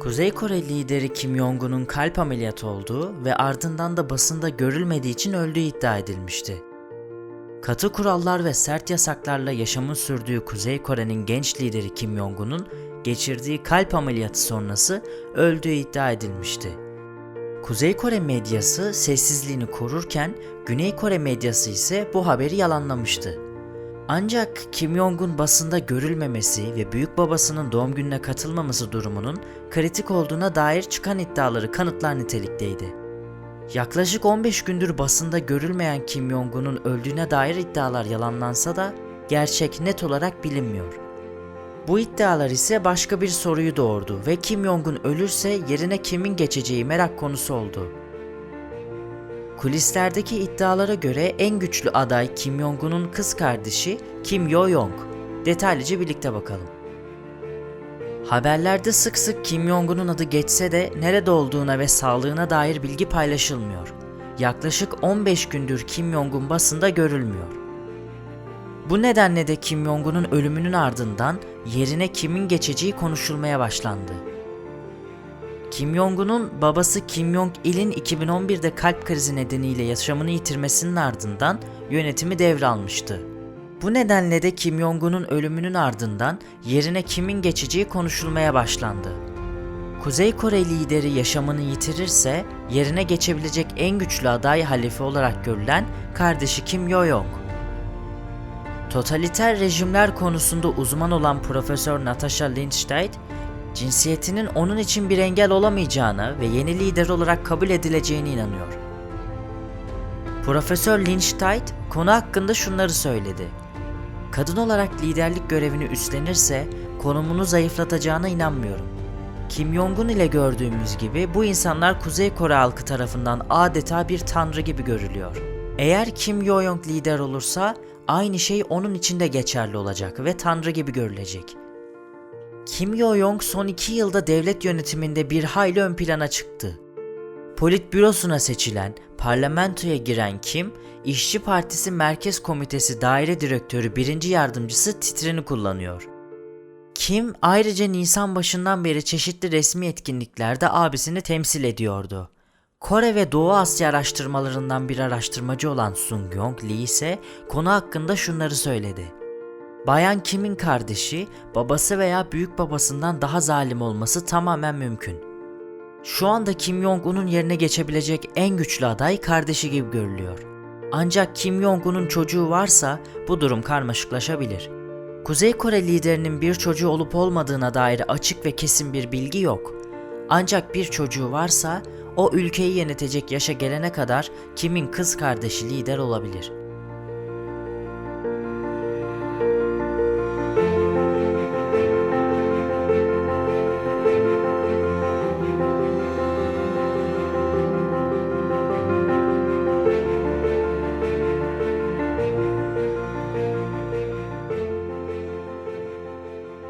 Kuzey Kore lideri Kim Jong-un'un kalp ameliyatı olduğu ve ardından da basında görülmediği için öldüğü iddia edilmişti. Katı kurallar ve sert yasaklarla yaşamın sürdüğü Kuzey Kore'nin genç lideri Kim Jong-un'un geçirdiği kalp ameliyatı sonrası öldüğü iddia edilmişti. Kuzey Kore medyası sessizliğini korurken Güney Kore medyası ise bu haberi yalanlamıştı. Ancak Kim Jong-un basında görülmemesi ve büyük babasının doğum gününe katılmaması durumunun kritik olduğuna dair çıkan iddiaları kanıtlar nitelikteydi. Yaklaşık 15 gündür basında görülmeyen Kim Jong-un'un öldüğüne dair iddialar yalanlansa da gerçek net olarak bilinmiyor. Bu iddialar ise başka bir soruyu doğurdu ve Kim Jong-un ölürse yerine kimin geçeceği merak konusu oldu. Kulislerdeki iddialara göre en güçlü aday Kim Jong-un'un kız kardeşi Kim Yo-young. Detaylıca birlikte bakalım. Haberlerde sık sık Kim Jong-un'un adı geçse de nerede olduğuna ve sağlığına dair bilgi paylaşılmıyor. Yaklaşık 15 gündür Kim Jong-un basında görülmüyor. Bu nedenle de Kim Jong-un'un ölümünün ardından yerine kimin geçeceği konuşulmaya başlandı. Kim Jong-un'un babası Kim Jong-il'in 2011'de kalp krizi nedeniyle yaşamını yitirmesinin ardından yönetimi devralmıştı. Bu nedenle de Kim Jong-un'un ölümünün ardından yerine kimin geçeceği konuşulmaya başlandı. Kuzey Kore lideri yaşamını yitirirse yerine geçebilecek en güçlü aday halife olarak görülen kardeşi Kim Yo-young. Totaliter rejimler konusunda uzman olan Profesör Natasha Lindstedt, cinsiyetinin onun için bir engel olamayacağına ve yeni lider olarak kabul edileceğine inanıyor. Profesör Lindstedt konu hakkında şunları söyledi. Kadın olarak liderlik görevini üstlenirse konumunu zayıflatacağına inanmıyorum. Kim Jong-un ile gördüğümüz gibi bu insanlar Kuzey Kore halkı tarafından adeta bir tanrı gibi görülüyor. Eğer Kim Yo-young lider olursa aynı şey onun için de geçerli olacak ve tanrı gibi görülecek. Kim Yo-young son iki yılda devlet yönetiminde bir hayli ön plana çıktı. Politbürosuna seçilen, parlamentoya giren Kim, İşçi Partisi Merkez Komitesi Daire Direktörü birinci Yardımcısı titrini kullanıyor. Kim ayrıca Nisan başından beri çeşitli resmi etkinliklerde abisini temsil ediyordu. Kore ve Doğu Asya araştırmalarından bir araştırmacı olan Sung Yong Lee ise konu hakkında şunları söyledi. Bayan Kim'in kardeşi, babası veya büyük babasından daha zalim olması tamamen mümkün. Şu anda Kim Jong-un'un yerine geçebilecek en güçlü aday kardeşi gibi görülüyor. Ancak Kim Jong-un'un çocuğu varsa bu durum karmaşıklaşabilir. Kuzey Kore liderinin bir çocuğu olup olmadığına dair açık ve kesin bir bilgi yok. Ancak bir çocuğu varsa o ülkeyi yönetecek yaşa gelene kadar Kim'in kız kardeşi lider olabilir.